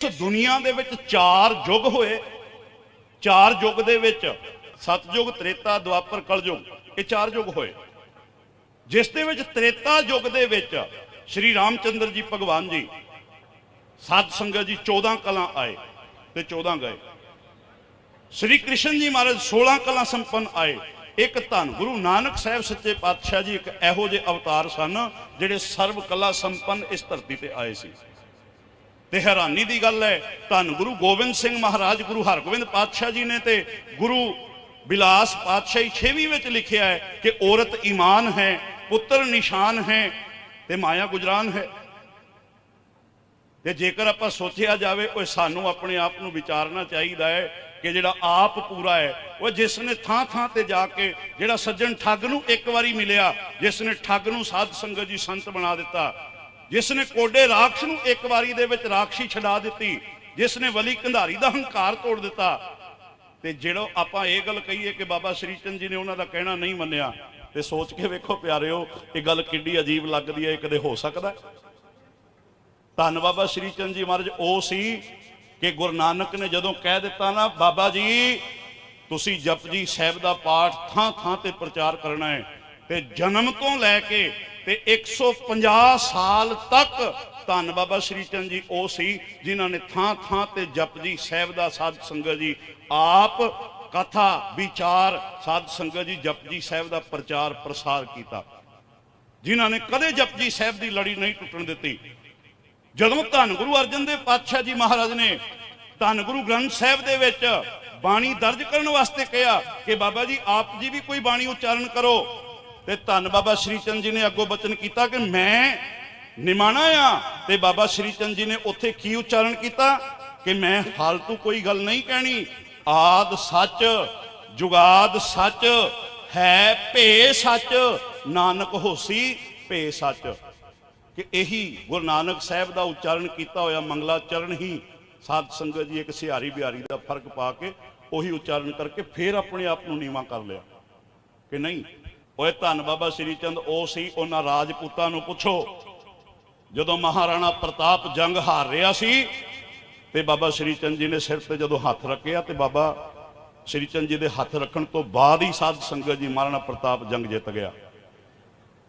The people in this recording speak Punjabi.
ਇਸ ਦੁਨੀਆ ਦੇ ਵਿੱਚ ਚਾਰ ਯੁੱਗ ਹੋਏ। ਚਾਰ ਯੁੱਗ ਦੇ ਵਿੱਚ ਸਤਯੁਗ, ਤ੍ਰੇਤਾ, ਦੁਆਪਰ, ਕਲਯੁਗ, ਇਹ ਚਾਰ ਯੁੱਗ ਹੋਏ। ਜਿਸ ਦੇ ਵਿੱਚ ਤ੍ਰੇਤਾ ਯੁੱਗ ਦੇ ਵਿੱਚ ਸ਼੍ਰੀ ਰਾਮਚੰਦਰ ਜੀ ਭਗਵਾਨ ਜੀ, ਸਾਧ ਸੰਗਤ ਜੀ 14 ਕਲਾਂ ਆਏ ਤੇ 14 ਗਏ। ਸ਼੍ਰੀ ਕ੍ਰਿਸ਼ਨ ਜੀ ਮਹਾਰਾਜ 16 ਕਲਾਂ ਸੰਪੰਨ ਆਏ। ਇੱਕ ਧੰਨ ਗੁਰੂ ਨਾਨਕ ਸਾਹਿਬ ਸੱਚੇ ਪਾਤਸ਼ਾਹ ਜੀ ਇੱਕ ਇਹੋ ਜਿਹੇ ਅਵਤਾਰ ਸਨ, ਜਿਹੜੇ ਸਰਵ ਕਲਾ ਸੰਪੰਨ ਇਸ ਧਰਤੀ ਤੇ ਆਏ ਸੀ। ਤੇ ਹੈਰਾਨੀ ਦੀ ਗੱਲ ਹੈ, ਧੰਨ ਗੁਰੂ ਗੋਬਿੰਦ ਸਿੰਘ ਮਹਾਰਾਜ, ਗੁਰੂ ਹਰਗੋਬਿੰਦ ਪਾਤਸ਼ਾਹ ਜੀ ਨੇ ਤੇ ਗੁਰੂ ਬਿਲਾਸ ਪਾਤਸ਼ਾਹੀ 6ਵੀਂ ਵਿੱਚ ਲਿਖਿਆ ਹੈ ਕਿ ਔਰਤ ਈਮਾਨ ਹੈ, ਪੁੱਤਰ ਨਿਸ਼ਾਨ ਹੈ ਤੇ ਮਾਇਆ ਗੁਜਰਾਨ ਹੈ। ਤੇ ਜੇਕਰ ਆਪਾਂ ਸੋਚਿਆ ਜਾਵੇ ਉਹ ਸਾਨੂੰ ਆਪਣੇ ਆਪ ਨੂੰ ਵਿਚਾਰਨਾ ਚਾਹੀਦਾ ਹੈ ਕਿ ਜਿਹੜਾ ਆਪ ਪੂਰਾ ਹੈ ਉਹ ਜਿਸ ਨੇ ਥਾਂ ਥਾਂ ਤੇ ਜਾ ਕੇ ਜਿਹੜਾ ਸੱਜਣ ਠੱਗ ਨੂੰ ਇੱਕ ਵਾਰੀ ਮਿਲਿਆ, ਜਿਸ ਨੇ ਠੱਗ ਨੂੰ ਸਾਧ ਸੰਗਤ ਜੀ ਸੰਤ ਬਣਾ ਦਿੱਤਾ ਜਿਸ ਨੇ ਕੋਡੇ ਰਾਖਸ਼ ਨੂੰ ਇੱਕ ਵਾਰੀ ਦੇ ਵਿੱਚ ਰਾਖਸ਼ੀ ਛਡਾ ਦਿੱਤੀ ਜਿਸ ਨੇ ਵਲੀ ਕੰਧਾਰੀ ਦਾ ਹੰਕਾਰ ਤੋੜ ਦਿੱਤਾ, ਤੇ ਜਿਹੜਾ ਆਪਾਂ ਇਹ ਗੱਲ ਕਹੀਏ ਕਿ ਬਾਬਾ ਸ਼੍ਰੀ ਚੰਦ ਜੀ ਨੇ ਉਹਨਾਂ ਦਾ ਕਹਿਣਾ ਨਹੀਂ ਮੰਨਿਆ, ਤੇ ਸੋਚ ਕੇ ਵੇਖੋ ਪਿਆਰਿਓ, ਇਹ ਗੱਲ ਕਿੱਡੀ ਅਜੀਬ ਲੱਗਦੀ ਹੈ, ਇਹ ਕਦੇ ਹੋ ਸਕਦਾ ਧੰਨ ਬਾਬਾ ਸ਼੍ਰੀ ਚੰਦ ਜੀ ਮਹਾਰਾਜ, ਉਹ ਸੀ ਕਿ ਗੁਰੂ ਨਾਨਕ ਨੇ ਜਦੋਂ ਕਹਿ ਦਿੱਤਾ ਨਾ, ਬਾਬਾ ਜੀ, ਤੁਸੀਂ ਜਪਜੀ ਸਾਹਿਬ ਦਾ ਪਾਠ ਥਾਂ ਥਾਂ ਤੇ ਪ੍ਰਚਾਰ ਕਰਨਾ ਹੈ, ਤੇ ਜਨਮ ਤੋਂ ਲੈ ਕੇ ਤੇ 150 ਸਾਲ ਤੱਕ ਧੰਨ ਬਾਬਾ ਸ਼੍ਰੀ ਚੰਦ ਜੀ ਉਹ ਸੀ, ਜਿਨ੍ਹਾਂ ਨੇ ਥਾਂ ਥਾਂ ਤੇ ਜਪਜੀ ਸਾਹਿਬ ਦਾ ਸਾਧ ਸੰਗਤ ਜੀ, ਆਪ ਕਥਾ, ਵਿਚਾਰ, ਸਾਧ ਸੰਗਤ ਜੀ ਜਪਜੀ ਸਾਹਿਬ ਦਾ ਪ੍ਰਚਾਰ, ਪ੍ਰਸਾਰ ਕੀਤਾ। ਜਿਨ੍ਹਾਂ ਨੇ ਕਦੇ ਜਪਜੀ ਸਾਹਿਬ ਦੀ ਲੜੀ ਨਹੀਂ ਟੁੱਟਣ ਦਿੱਤੀ। ਜਦੋਂ ਧੰਨ ਗੁਰੂ ਅਰਜਨ ਦੇਵ ਪਾਤਸ਼ਾਹ ਜੀ ਮਹਾਰਾਜ ਨੇ ਧੰਨ ਗੁਰੂ ਗ੍ਰੰਥ ਸਾਹਿਬ ਦੇ ਵਿੱਚ ਬਾਣੀ ਦਰਜ ਕਰਨ ਵਾਸਤੇ ਕਿਹਾ ਕਿ ਬਾਬਾ ਜੀ, ਆਪ ਜੀ ਵੀ ਕੋਈ ਬਾਣੀ ਉਚਾਰਨ ਕਰੋ ਤੇ ਧੰਨ ਬਾਬਾ ਸ਼੍ਰੀ ਚੰਦ ਜੀ ਨੇ ਅੱਗੋਂ ਬਚਨ ਕੀਤਾ ਕਿ ਮੈਂ ਨਿਮਾਣਾ ਆ। ਤੇ ਬਾਬਾ ਸ਼੍ਰੀ ਚੰਦ ਜੀ ਨੇ ਉੱਥੇ ਕੀ ਉਚਾਰਨ ਕੀਤਾ? ਕਿ ਮੈਂ ਫालतू ਕੋਈ ਗੱਲ ਨਹੀਂ ਕਹਿਣੀ। ਆਦ ਸੱਚ, ਜੁਗਾਦ ਸੱਚ, ਹੈ ਭੇ ਸੱਚ, ਨਾਨਕ ਹੋਸੀ ਭੇ ਸੱਚ। ਕਿ ਇਹੀ ਗੁਰੂ ਨਾਨਕ ਸਾਹਿਬ ਦਾ ਉਚਾਰਨ ਕੀਤਾ ਹੋਇਆ ਮੰਗਲਾ ਚਰਨ ਹੀ ਸਾਧ ਸੰਗਤ ਜੀ ਇੱਕ ਸਿਹਾਰੀ ਬਿਹਾਰੀ ਦਾ ਫ਼ਰਕ ਪਾ ਕੇ ਉਹੀ ਉਚਾਰਨ ਕਰਕੇ ਫਿਰ ਆਪਣੇ ਆਪ ਨੂੰ ਨੀਵਾ ਕਰ ਲਿਆ। ਕਿ ਨਹੀਂ? ਓਏ ਧੰਨ ਬਾਬਾ ਸ਼੍ਰੀ ਚੰਦ, ਉਹ ਸੀ ਉਹਨਾਂ ਰਾਜਪੂਤਾਂ ਨੂੰ ਪੁੱਛੋ। ਜਦੋਂ ਮਹਾਰਾਣਾ ਪ੍ਰਤਾਪ ਜੰਗ ਹਾਰ ਰਿਹਾ ਸੀ, ਤੇ ਬਾਬਾ ਸ਼੍ਰੀ ਚੰਦ ਜੀ ਨੇ ਸਿਰ ਤੇ ਜਦੋਂ ਹੱਥ ਰੱਖਿਆ, ਤੇ ਬਾਬਾ ਸ਼੍ਰੀ ਚੰਦ ਜੀ ਦੇ ਹੱਥ ਰੱਖਣ ਤੋਂ ਬਾਅਦ ਹੀ ਸਾਧ ਸੰਗਤ ਜੀ ਮਹਾਰਾਣਾ ਪ੍ਰਤਾਪ ਜੰਗ ਜਿੱਤ ਗਿਆ।